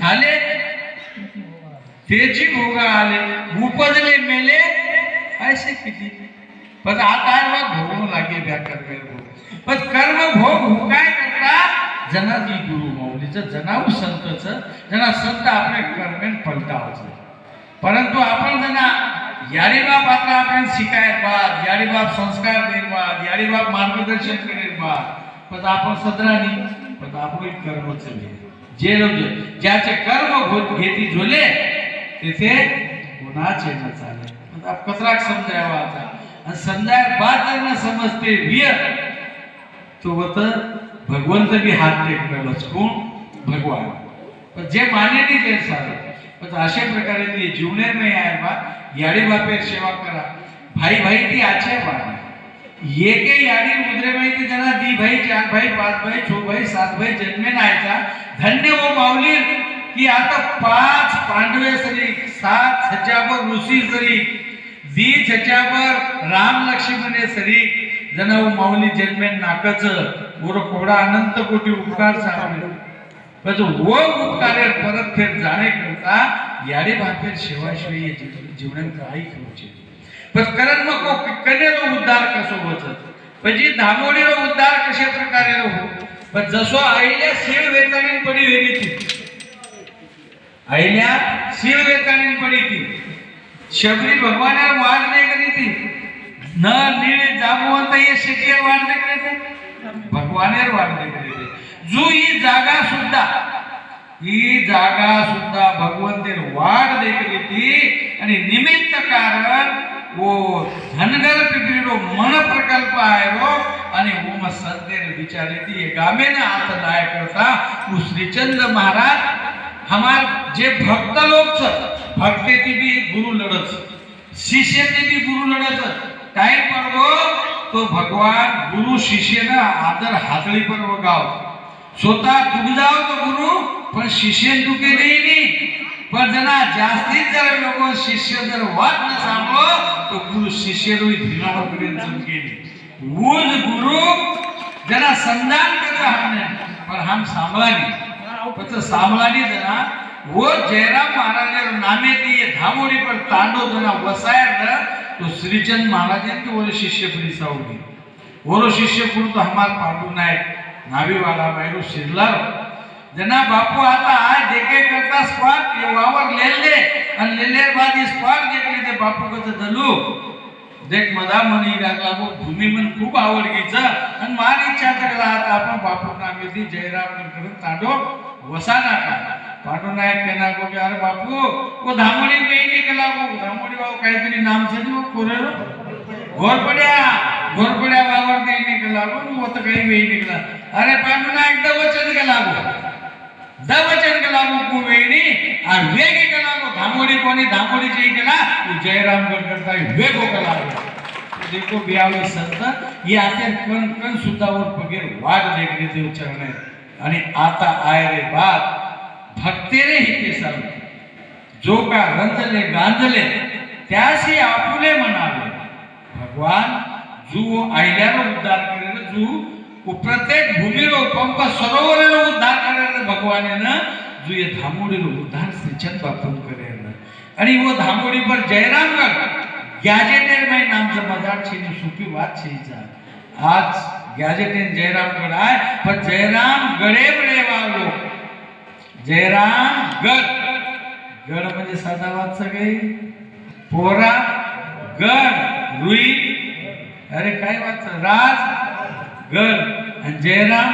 झाले? त्याची भोगा आले. उपजले मेले. ऐसे किती? पण आता आहे भोग लागे त्या कर्म भोग. पण कर्म भोग हो काय करता? जनाजी गुरु माऊलीचं जनाऊ संतचं जना संत आपल्या कर्मेन पलटावचं परंतु आपण जना यारीबाप आता आपण शिकायत बाद यारीबाप संस्कार देत बाद मार्गदर्शन करेल बाद पण आपण सदरानी पण आपण कर्म चले जे लोक ज्याचे कर्म घेती झोले तेथे गुणाचे न चाले कचरा आप कचराक समजावा आता आणि समजाय बाद न समजते विय तो होत भगवंत बी हात टेकलेलंच कोण? भगवान. पण जे माने नाही ते सारे. पण अशा प्रकारे ते जीवनेर नाही आहे बा याडी बापेर सेवा करा. भाई भाई ती आचे बा ये के याडी मुद्रे माहिती जना दी भाई चार भाई पाच भाई छो भाई सात भाई जन्मे नायचा धन्य वो माऊली की आता पाच पांडवे सरी सात सच्यावर ऋषी सरी दी सच्यावर राम लक्ष्मणे सरी। जना वो माऊली जन्मे नाकच उर कोडा अनंत कोटी उपकार सांगले। पण वो उपकारे परत फेर जाणे करता याडे बापेर शिवाशिवाय जीवन काही करूचे पण करण मग कनेरो उद्धार कसो होत? म्हणजे धामोडीरो उद्धार कशा प्रकारे हो पण जसो आईल्या शिव वेताने पडी वेली ती. आईल्या शिव वेताने पडी ती. शबरी भगवानावर वाढ नाही करी ती. न नीळ जामवंत ये शिकियर वाढ नाही करीते भगवानेर वाढ नाही करीते जो ही जागा सुद्धा ही जागा सुद्धा भगवंतेर वाढ देखील ती. आणि निमित्त कारण वो धनगर पिपरीरो मन प्रकल्प आहे रो आणि ओम संतेर विचारे ती गामेने आता लाय करता वो श्रीचंद्र महाराज हमार जे भक्त लोक छ भक्ते ती भी गुरु लढत शिष्य ते बी गुरु लढत काय पर्व तो भगवान गुरु शिष्य ना आदर हातळी पर्व गाव स्वतः तुग जाव तो गुरु पण शिष्य तुके नाही नी पण जरा जास्तीत जर लोक शिष्य जर वाद न सांगलो तो गुरु शिष्य रोई ऊज गुरु जरा संधान करता हमने पण हम सांभलानी पत्र सांभलानी जरा. वो जयराम महाराज नामे दिए धामोरी पर तांडो जरा वसायर न तो श्रीचंद महाराज तो वो शिष्य पुरी साउगी वो शिष्य पुर तो हमार पाटू नायक. नावी वाला भाई शिरला जना बापू आता आज काही करता स्पॉट ये वावर ले ले आणि लेलेर बाद ये स्पॉट देखले ते बापू कसं दलू. देख मधा म्हणी लागला वो भूमी मन खूप आवडगीच आणि मार इच्छा करला आता आपण बापू नामे ती जयराम करून ताडो वसा नाका. पाटो नायक पेना को अरे बापू वो धामोड़ी में ही निकला वो धामोड़ी वाव काहीतरी नाम छे वो कोरेरो घोरपड्या घोरपड्या वावर में ही निकला वो तो कहीं भी निकला अरे पाटो नायक द वचन केला लागू. द वचन कुवेणी और वेगे के धामोड़ी कोनी धामोड़ी जी केला जयराम गडकरता है वेगो के देखो बियावे संत ये आते कण कण सुद्धा वर पगेर वाट देखणे ते उच्चारण आहे आणि आता आय रे बात भक्तेरे हिते सर्व जो का रंजले गांजले त्याशी आपुले म्हणावे भगवान जुओ आयल्यारो उद्धार करेल जू प्रत्येक भूमीरो पंप सरोवरेरो उद्धार करेल भगवानेनं जो ये धामोडीरो उद्धार श्रीचंद बापून करेल आणि वो धामोडी पर जयरामगढ़ गॅजेटेर में नामचं मजाक છે ને સુપી વાત છે ઈ જા. आज गॅजेटेन जयरामगड आहे पण जयराम गडे रेवावलो जयराम गड गड म्हणजे साधा वाद सगळे पोरा गड रुई अरे काय वाच राज घर. आणि जयराम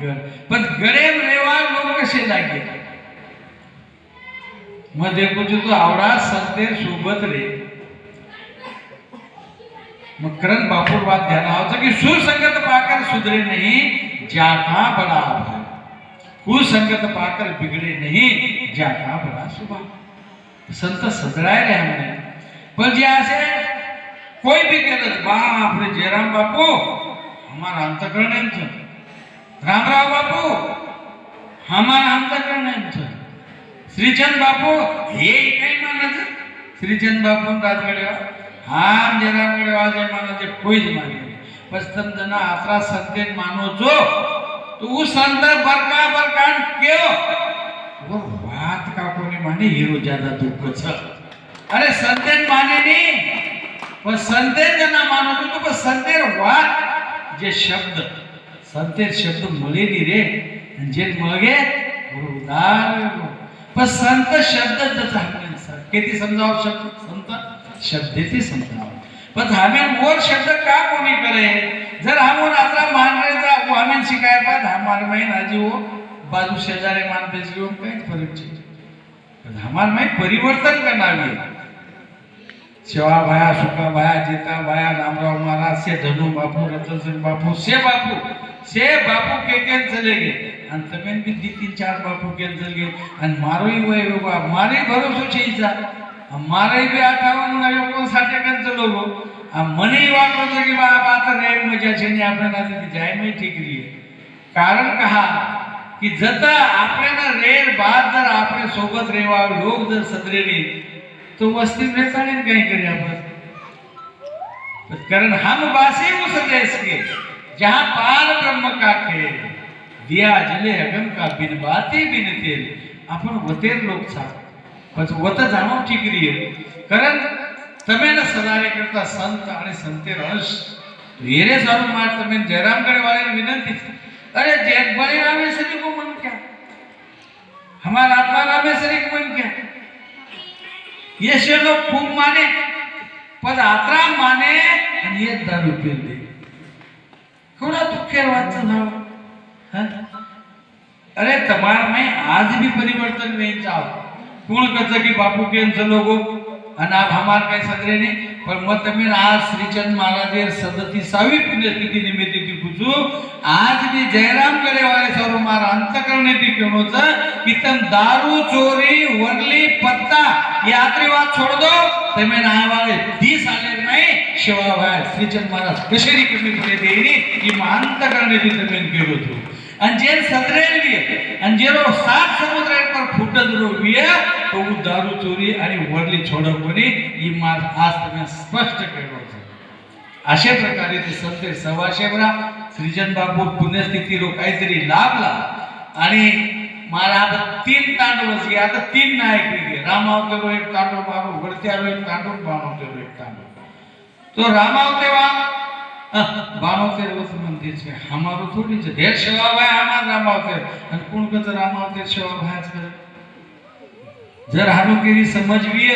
घर. पण गडेम रेवा लोक कसे लागे मग देखो तू तो आवडा संते सोबत रे. मग करण बापूर बात ध्यान होता की सुसंगत पाकर सुधरे नाही जाका बड़ा भाई कुसंगत पाकर बिगड़े नाही जाका बड़ा सुभा. संत सजराय रे हमने पण जे असे कोई भी गलत बाप रे जयराम बापू. हमार आमच्याकडे राम राव बापू हमार आमच्याकडे नाही श्रीचंद बापू हे काही मानायचं श्रीचंद बापू ताजकडे हाम जराकडे वाजे मानाचे कोईच माने पस्तम जना आत्रा संतेन मानो जो। तू संत बरका बरकान क्यो? वो बात का कोने माने हीरो ज्यादा दुख छ अरे संतेन माने नहीं। पर संतेन जना मानो जो तो पर संतेन वात જે શબ્દ शब्द શબ્દ મળેલી रे જે मगे उदार पण संत शब्द जसा किती समजाव शब्द संत शब्देची समजाव. पण हामेन बोल शब्द का कोणी करे? जर हमून आता मान रे जा वो शिकाय बाद हमार में हाजी वो बाजू शेजारे मान बेच काही फरक छे हमार माहीत परिवर्तन करणार नाही सेवा भाया सुखा भाया सुकाबाया जिताबाया रामराव महाराज से धनु बापू रतनसिंह बापू से बापू से बापू के केन चले गए। आणि तमेन बी दी तीन चार बापू केन चले गए। आणि मारोही वय बाबा मारे भरोसो छेचा मारे बी अठावन नव्या चलो एकान चलवलो मने वाटलं की बाबा आता नाही मजा छेने आपल्याला जाय मी ठिकरी कारण कहा? की जता आपल्याला रेड बाद जर आपल्यासोबत रेवा लोक जर सदरेने तो वस्ती में चालेल काही करी तो कारण हम बासी देश के जहां पार ब्रह्म का खेल दिया जले अगम का बिन बाती बिन तेल। अपन वतेर लोक छा पण वत रही है। आहे कारण तमेन सदारे करता संत आने संते रस येरे स्वरूप मार तमेन जयराम करे वाले विनंती। अरे जय बलिरामेश्वरी को मन क्या? हमारा आत्मा रामेश्वरी को मन क्या? येशे लोग खूब माने पर आत्रा माने आणि एक दारू पिले थोडा दुःखेर वाचन नाव अरे तमार में आज भी परिवर्तन नहीं चाहो कोण कहता की बापू के लोगो आणि आप हमार काही सगळे नाही? पण मत मी आज श्रीचंद महाराजे सदतीसावी पुण्यतिथी निमित्त पूजू. आज मी जयराम कडेवाले सर्व मार अंतकरणे ती घेऊन होत इथं दारू चोरी वरली पत्ता यात्रीवाद छोड दो तुम्ही नावाले दिस आले नाही. शिवाभाय श्रीचंद महाराज कशेरी कमी पुढे देईनी ही महांतकरणे ती जमीन गेलो होतो અને જે સદરેલી અને જેનો સાત સમુદ્ર પર ફૂટદ રોવીએ તો હું દારૂ ચોરી અને વડલી છોડવવાની એ માર आज તમે સ્પષ્ટ કર્યો છે अशा प्रकारे ते संत सव्वाशेवरा श्रीजन बापू पुण्यस्थितीरो काहीतरी लाभला आणि महाराज तीन तांडवच घे आता तीन नायक घे रामावतेरो एक तांडव बाबू वडत्यारो एक तांडव बाणवतेरो एक तांडव तो रामावतेवा बाणवतेर वत मंदिर છે हमारो थोड़ी છે ढेर सेवा भाई हमार रामावतेर आणि कोण कच रामावतेर सेवा भायच करे जर हारू केली समजवी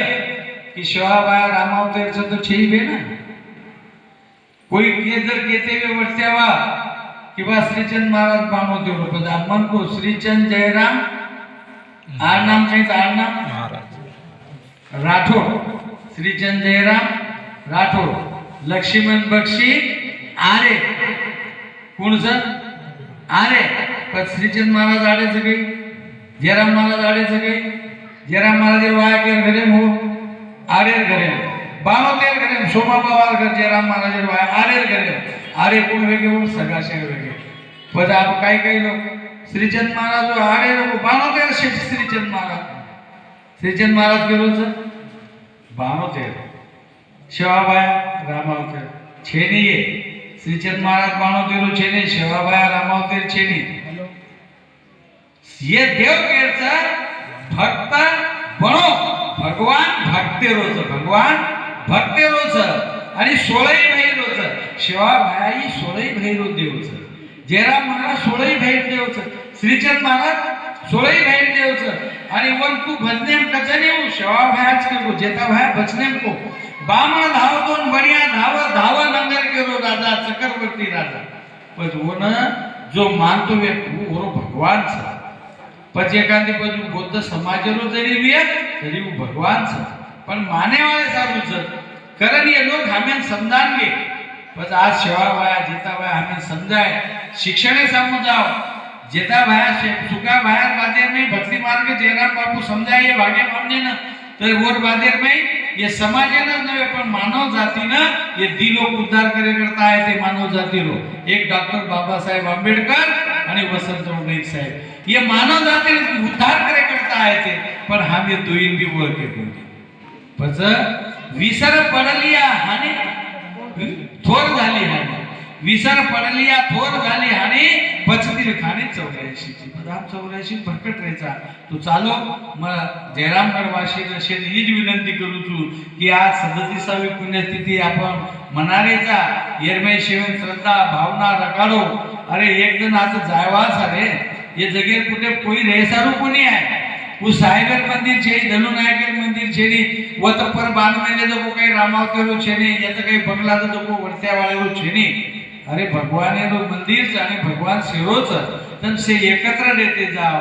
की सेवा भाई रामावतेरचं तो छेई बे ना कोई ये जर कहते हुए वर्त्यावा कि बा श्रीचंद महाराज बानो देव पद मन को श्रीचंद जयराम आर नाम चाहिए आर नाम राठोड श्रीचंद जयराम राठोड लक्ष्मण बक्षी आरे. कोणचं आरे. पण श्रीचंद महाराज आडे सगळे जयराम महाराज आडे सगळे जयराम महाराज वायाकेर घरेम हो आरेर घरेम बाणोतेर घरेम शोभा बाबा घर जयराम महाराज वाया आरेर घरेम आरे कोण वेगळे हो? सगळ्याशे वेगळे. पण आपण काही काही लोक श्रीचंद महाराज आरे लोक बाणोतेर शेठ श्रीचंद महाराज. श्रीचंद महाराज गेलोच बाणोतेर शिवाबाया रामावतेर छेनी શ્રીચંદ મહારાજ બાણોતેરો છે નહીં શિવાભાઈ રામાવતર છે નહીં ये देव केरचा भक्त बनो भगवान भक्तेरोच भगवान भक्तेरोच आणि सोळई भैरोच शिवा भाई सोळई भैरो देवच जयराम महाराज सोळई भैर देवच श्रीचंद महाराज सोळई भैर देवच आणि वन तू भजनेम कचने हो शिवा भायाच करतो जेता भाया भजनेम को बामण धाव दोन बढिया धाव धाव नंगर गेलो राजा चक्रवर्ती राजा पण वो न जो मानतो व्यक्ती वो भगवान છે પછી એકાદી બાજુ બૌદ્ધ સમાજનો જરી બી તરી હું ભગવાન છે પણ માને વાળે સારું છે કારણ એ લોક હમે સમજાન गे પછી આ સેવા ભાયા જીતા ભાયા હમે સમજાય શિક્ષણે સમજાવ જેતા ભાયા છે સુકા ભાયા બાદેર में भक्ति मार्ग जयराम बापू समजाय ये तर मान्य बाधेर नाही और ये समाजानं नव्हे पण मानव जातीनं ये दिलो उद्धार करे करता आहे ते मानव जाती लोक एक डॉक्टर बाबासाहेब आंबेडकर आणि वसंत नाईक साहेब ये मानव जाती उद्धार करे करता आहे ते पण हा मी दोईन बी ओळखे पच विसर पडलिया हाने थोर झाली हाने विसर पडलिया थोर झाली हानी पचतील खाणी चौऱ्याऐंशीची राम चौऱ्याशी भरकट राहायचा. तू चालो मग जयराम गडवाशी असे हीच विनंती करू तू की आज सदतीसावी पुण्यस्थिती आपण मनारेचा येरमे शिवन श्रद्धा भावना रकारो अरे एक जण आता जायवाच अरे हे जगेर कुठे? कोई रेसारू कोणी आहे? तू साहेबर मंदिर छे धनु नायक मंदिर छे व तर पर बांधमेले जो काही रामावतारू छे याचं काही बंगलाचा वरत्या वरत्यावाळ्यावर छे अरे भगवान तो मंदिरच आणि भगवान शिरोच तर से एकत्र देते जाव.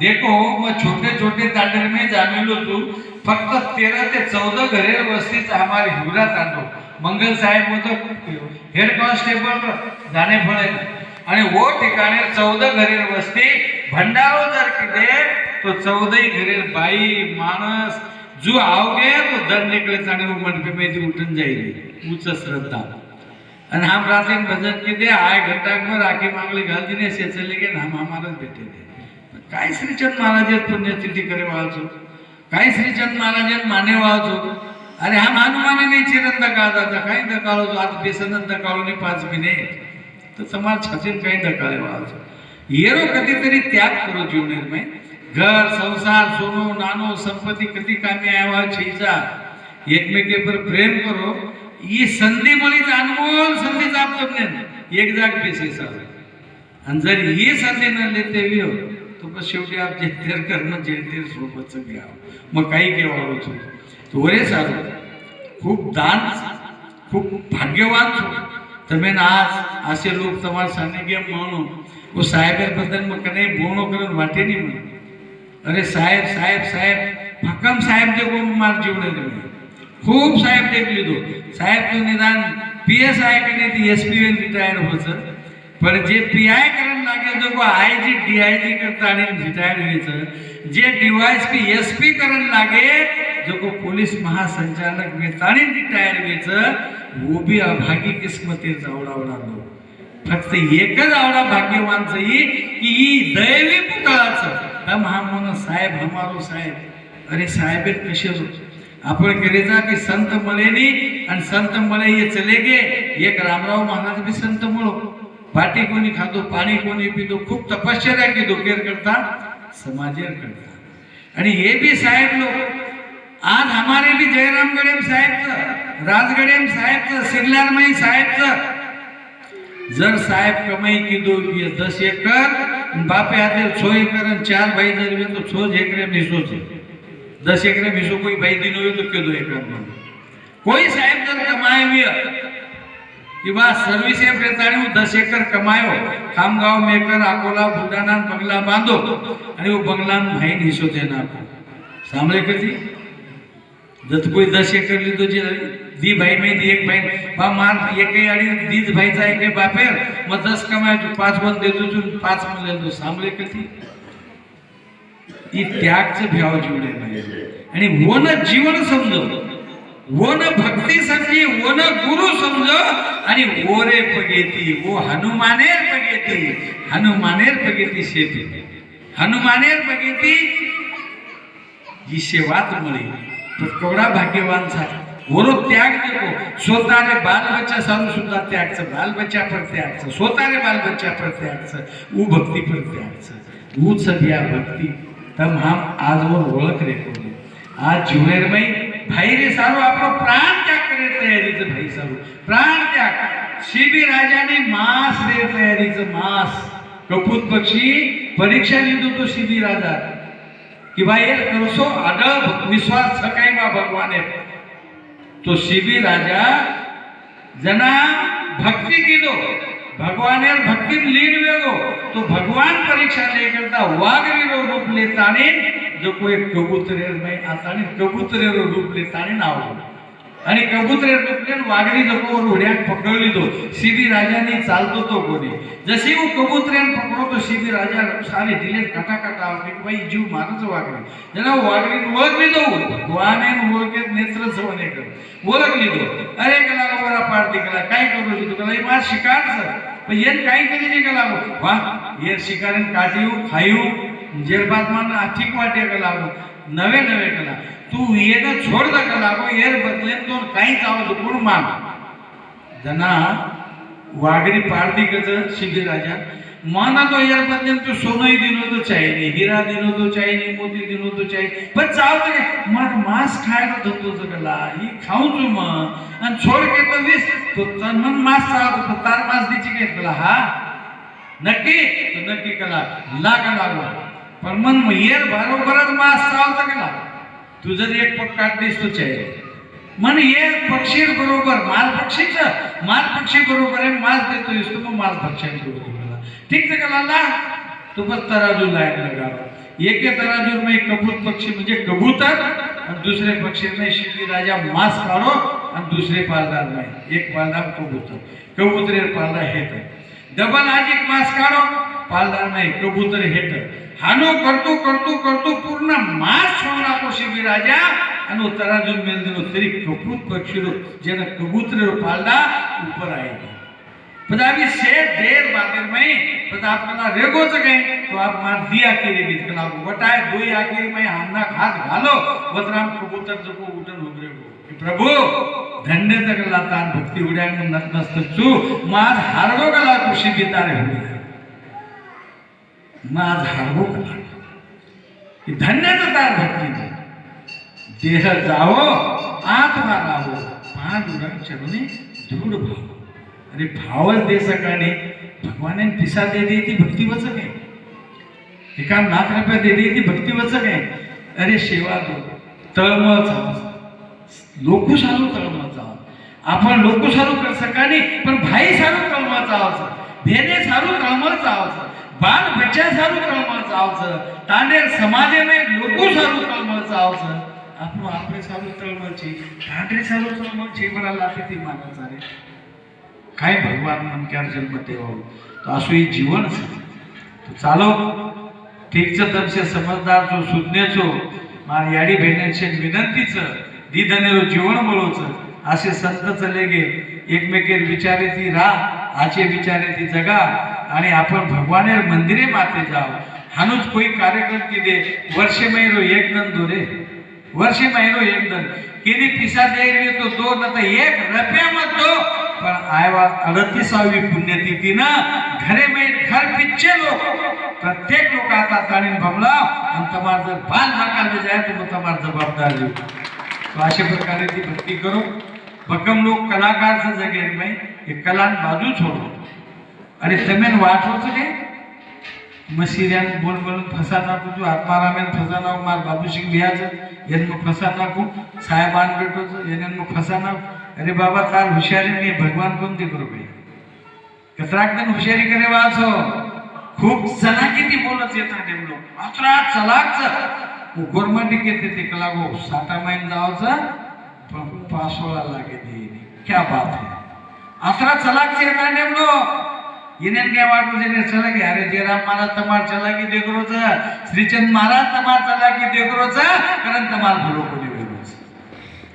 देखो मग छोटे छोटे तांडर में जामेलो तू. फक्त तेरा ते चौदा घरेर वस्तीच आम्हाला हिवरा तांडो मंगल साहेब होतो हेड कॉन्स्टेबल जाणे फळे आणि वो ठिकाणी चौदा घरेर वस्ती भंडारो जर किती तो चौदाही घरेल बाई माणस. जो आवगे तो दर निकले चांगले मंडपे माहिती उठून जाईल. उच श्रद्धा. आणि हा प्राचीन भजन की दे आय घटाक राखी मागले घालती नाही सेचले गे ना महाराज भेटे दे काय श्रीचंद महाराज पुण्यतिथी करे वाचो काय श्रीचंद महाराज माने वाचो अरे हा हनुमानाने चिरंद जाता काही दकाळ होतो बेसन बेसनंद काळोनी पाच महिने तर समाज छाचीन काही दकाळे वाचो येरो कधीतरी त्याग करू जीव निर्मय घर संसार सोनू नानो संपत्ती कधी कामी आहे व्हायचा एकमेके पर प्रेम करू એ સંધિ મળી તો અનમોલ સંધિ જ આપ તમને એક જાગ બેસે સાહેબ आणि जर ही संधी न लेते व्यो तो मग शेवटी आप जे तेर करणं जे तेर सोबतच घ्या मग काही केव्हा છો તો વરે સારું ખૂબ દાન ખૂબ ભાગ્યવાન છો તમે ના આજ આશે લોક તમારા સાનિધ્ય માનો वो સાહેબ બદલ માં કને બોણો કરીને વાટે નહીં મને અરે સાહેબ સાહેબ સાહેબ ભકમ સાહેબ જેવો માર જીવને ગમે खूप साहेब टेकली लिहितो साहेब निदान पी एस आयकडे ती एस पी रिटायर व्हायचं. पण जे पी आय करण लागेल तो I G D I G करता आणि रिटायर व्हायचं. जे डिवायस पी एस पी करण लागेल जो को पोलीस महासंचालक व्हायचं आणि रिटायर व्हायचं उभी अभागी किस्मती आवडावं लागलो फक्त एकच आवडा भाग्यवानचं ही की ही दैवी पुतळाच. तम हा म्हणून साहेब हमारो साहेब. अरे साहेब कसे होते? आपण करेचा की संत मलेनी आणि संत मले ये चले गे एक रामराव महाराज बी संत मळो पाटी कोणी खातो पाणी कोणी पितो खूप तपश्चर्या की केर करता समाजेर करता। आणि हे बी साहेब लोक आज हमारे बी जयराम गडेम साहेबचं राजगडेम साहेबचं सिरलारमई साहेबचं जर साहेब कमाई की दो दस एकर बापे हाते छो एकर चार भाई जर तो छो एकर निसो सोचे। દસ એકરે બીજું કોઈ ભાઈ દીનો હોય તો કયો દો એક કોઈ સાહેબ જર કમાય કે બા સર્વિસ એમ રહેતા હું દસ એકર કમાયો ખામગાંવ મેકર આકોલા ભૂડાના બંગલા બાંધો અને હું બંગલાનો ભાઈ હિસ્સો તે નાખો સાંભળે કદી દત્ત કોઈ દસ એકર લીધો જે દી ભાઈ મેં દી એક ભાઈ બા માર એક આડી દીજ ભાઈ થાય કે બાપેર મેં દસ કમાયો છું પાંચ મન દેતો છું પાંચ મન લેતો સાંભળે કદી ती त्यागचं भ्याव जीवन आणि वन जीवन समज. वन भक्ती समजी वन गुरु समज आणि ओरे पगेती ओ हनुमानेर पगेती हनुमानेर पगेती शेती. हनुमानेर पगेती ही सेवात मुळे. केवढा केवढा झाला. वरून त्याग देतो स्वतःने बालबच्चा सारू सुद्धा त्यागचं बालबच्चा पर त्यागचं स्वतःने बालबच्चा पर त्यागचं ऊ भक्ती पर त्यागचं. ऊच या भक्ती. तब हम आज वो ओळख रेखवली आज झुमेरबाई भाई रे सारो आपलं प्राण त्याग करे तयारीचं भाई सारो प्राण त्याग. शिबी राजाने मास रे तयारीचं मास. कपूत पक्षी परीक्षा लिहितो तो शिबी राजा. की भाई करसो अडब विश्वास सकाळी मा भगवाने. तो शिबी राजा जना भक्ती केलो भगवान भक्ति लीन वेगो तो भगवान परीक्षा ले करता वाघरी रो रूप लेताने जो कोई कबूतरे में आता कबूतरे रो रूप लेताने नाव आणि कबूतर डुकले वागडी जखोवर उड्यात पकडली तो. शिबी राजाने चालतो तो कोणी जशी वो कबुतऱ्यान पकडतो शिबी राजा सारे दिले कथा कथा कटा बाई जीव मारच वागडी. जना वागडी ओळखली तो वानेन ओळखेत नेत्र सवने कर. ओळखली तो. अरे कला बरा पार्टी कला काय करू तू? कला मा शिकार सर. पण येन काय केली जे कला हो. वा ये शिकारेन काटियो खायो જેર બાદમાં ઠીક વાટે કલાવો નવે નવે કલા તું એને છોડ દ કલાવો એર બદલે તો કાંઈ ચાવો તો ગુણ માન જના वाघरी पारदिकच शिबिराजा माना तो यार बदले तू सोनही दिनो तो चाहिए हिरा दिनो तो चाहिए मोती दिनो तो चाहिए पण चावत काय मग मांस खायला धरतो जगला ही खाऊच मग आणि छोड घेतो वीस तो तन मन मांस चावत होतो तार मांस द्यायची घेतला हा नक्की तो नक्की कला लागा लागला पण मन येर बरोबरच मास चालता गेला तू जर एक पग काढलीस तो चाहिए मन ये पक्षी बरोबर माल पक्षीच माल पक्षी बरोबर आहे मास देतो दिसतो तो माल पक्ष्यांची बरोबर ठीक आहे का लाला? तू बस तराजू लायक लगा एके तराजू मी कबूत पक्षी म्हणजे कबूतर आणि दुसरे पक्षी नाही शिल्ली राजा मास काढो आणि दुसरे पालदार नाही. एक पालदार कबूतर कबूतरे पालदार हेट डबल आज एक मास काढो. पालदार नाही कबूतर हेट हानो करतो करतो करतो पूर्ण मास छोड़ा को शिबी राजा અને તરાજુ મેલ દેનો તરી કબૂત પક્ષીનો જેને કબૂતરે પાલડા ઉપર આવી ગયો પછી આવી શેર દેર બાદર में પછી आपल्याला रेगो गए तो आप मार दिया के रे गीत कला वटाय दोई आके में हाना खात घालो वतराम कबूतर जको उठन उगरे गो प्रभु धन्य जगला तान भक्ती उड्या नतमस्त चू माज हारगो गला खुशी गीतारे हुई माज हारगो गला ही धन्यच तार भक्ती देह जावो आत्मा राहो पांडुरंग चरणे दृढ भाव अरे भावच दे सकाळी. भगवाने पिसा दे दे ती भक्ती वचक आहे. एका लाख रुपया दे दे ती भक्ती वचक आहे. अरे सेवा दो तळमळ चाव लोकू सारू तळमळ चाव आपण लोकशालू कर सकाळी पण भाई सारू तळमळ चावायचं भेने सारू तळमळ चावायचं बाल म्हणजे बच्चा सारू कलमाचा आवचं तांडे समाजे में लोकू सारू कलमाचा आवचं आपण आपले सारू कलमाचे ठाकरे सारू कलमाचे मला लाते ते मानायचा रे काय भगवान मनक्यार जन्म देवा तो असू हे जीवन चालो. ठीकचं तमसे समजदार जो सुज्ञेचो मान याडी भेण्याचे विनंतीचं दिधने जीवन बोलवचं. असे संत चले गे. एकमेके विचारे ती राहा आचे विचारे ती जगा. आणि आपण भगवानेर मंदिरे माते जाव. हानूच कोई कार्यक्रम की दे वर्षे महिनो एक नंदो रे वर्षे महिनो एक दन. किती पिसा द्यायला हो तो दो न तो एक रुपया मत दो. पण आयवा अडतीसावी पुण्यतिथी ना घरे में घर पिच्छे लोक. प्रत्येक लोक आता ताणीन भमला आणि तुम्हाला जर बाल नाकारले जाय तर मग तुम्हाला जबाबदार देऊ तो अशा प्रकारे ती भक्ती करू. भक्कम लोक कलाकारचं जगेल नाही हे कलान बाजू छोडो. अरे तमेन वाटवच रे? तुझे मसीऱ्यान बोल बोलून फसा टाकू तू आत्मारामेन फसा नाव हो, मार बाबूशिक बिहाचं यान मग फसा टाकू आण भेटोचं यान मग फसा नाव हो. अरे बाबा काल हुशारी नाही भगवान कोणते करू भाई कचराकडे हुशारी करे वाच खूप चला किती बोलत येतात ते लोक. अचरा चलाकच गोरमंडिक येते ते लागो साठा माईन जावचं पण पासोळा लागे ते क्या बात है. अचरा येत नाही नेमलो इन्हें वाटू जेने चला की अरे जयराम महाराज तमार चला की देख देखरोच श्रीचंद महाराज तमार चला की देख देखरोच कारण तमार भरो भलो कोणी वेगळोच.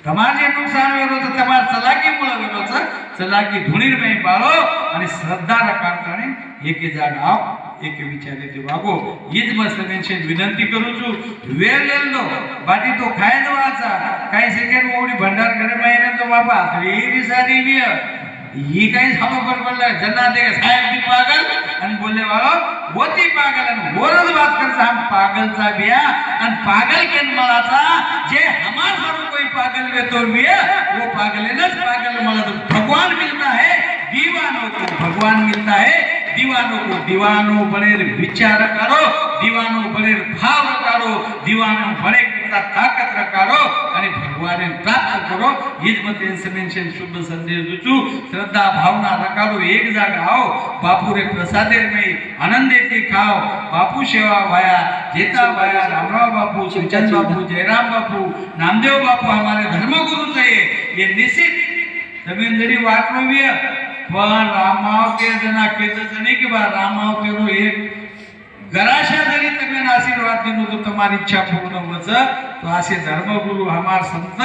तमार जे नुकसान वेगळोच तमार चला की मुळ वेगळोच चला की धुनीर में ही पालो आणि श्रद्धा रखाडताने एके जाग आप एक विचारे ते वागो हीच मग विनती विनंती जो वेर ले लो बाटी तो खाए दो खायच वाचा काही सेकंड मोडी भंडार करे माहिती तो बाबा हरी सारी वेळ ही काही झालो बरोबर ज्यांना ते साहेब भी पागल आणि बोलले वालो होती पागल आणि वरच बात करता हम पागलचा बिया आणि पागल केन मलाचा जे हमार सारू कोई पागल वे तो बिया वो पागल है ना पागल मला तो भगवान मिलता है दीवानों को भगवान मिलता है दीवानों को दीवानो बने विचार करो दीवानो बने भाव करो दीवानो बने करता ताकत रकारो आणि भगवान प्राप्त करो. हीच मग त्यांचं मेन्शन शुभ संदेश दुचू श्रद्धा भावना रकारो एक जागा आओ. बापू रे प्रसादे में आनंदे ते खाओ. बापू सेवा वाया जेता वाया रामराव बापू सुचंद बापू जयराम बापू नामदेव बापू हमारे धर्मगुरु चाहिए ये निश्चित जमीन जरी वाटवी पण रामाव के जना केतच नाही की बा रामाव केलो આશીર્વાદ દીધું તો તમારી ઈચ્છા પૂર્ણ વચ તો આ છે ધર્મગુરુ અમાર સંત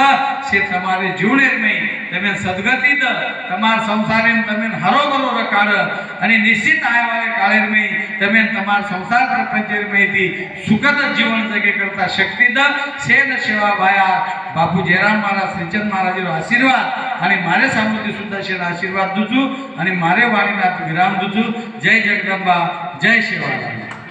છે તમારે જીવડે નહીં તમે સદગતિ દ તમાર સંસારે તમે હરોબરો રકાળ અને નિશ્ચિત આયવાએ કાળેર નહીં તમે તમાર સંસાર પ્રપંચેર મહીથી સુખદ જીવન જગે કરતા શક્તિ દ સેન સેવા ભાયા બાપુ જયરામ મહારાજ શ્રીચંદ મહારાજનો આશીર્વાદ અને મારે સામુદ્રી સુધા છે આશીર્વાદ દઉં છું અને મારે વાણીનાથ વિરામ દઉં છું જય જગદંબા જય સેવા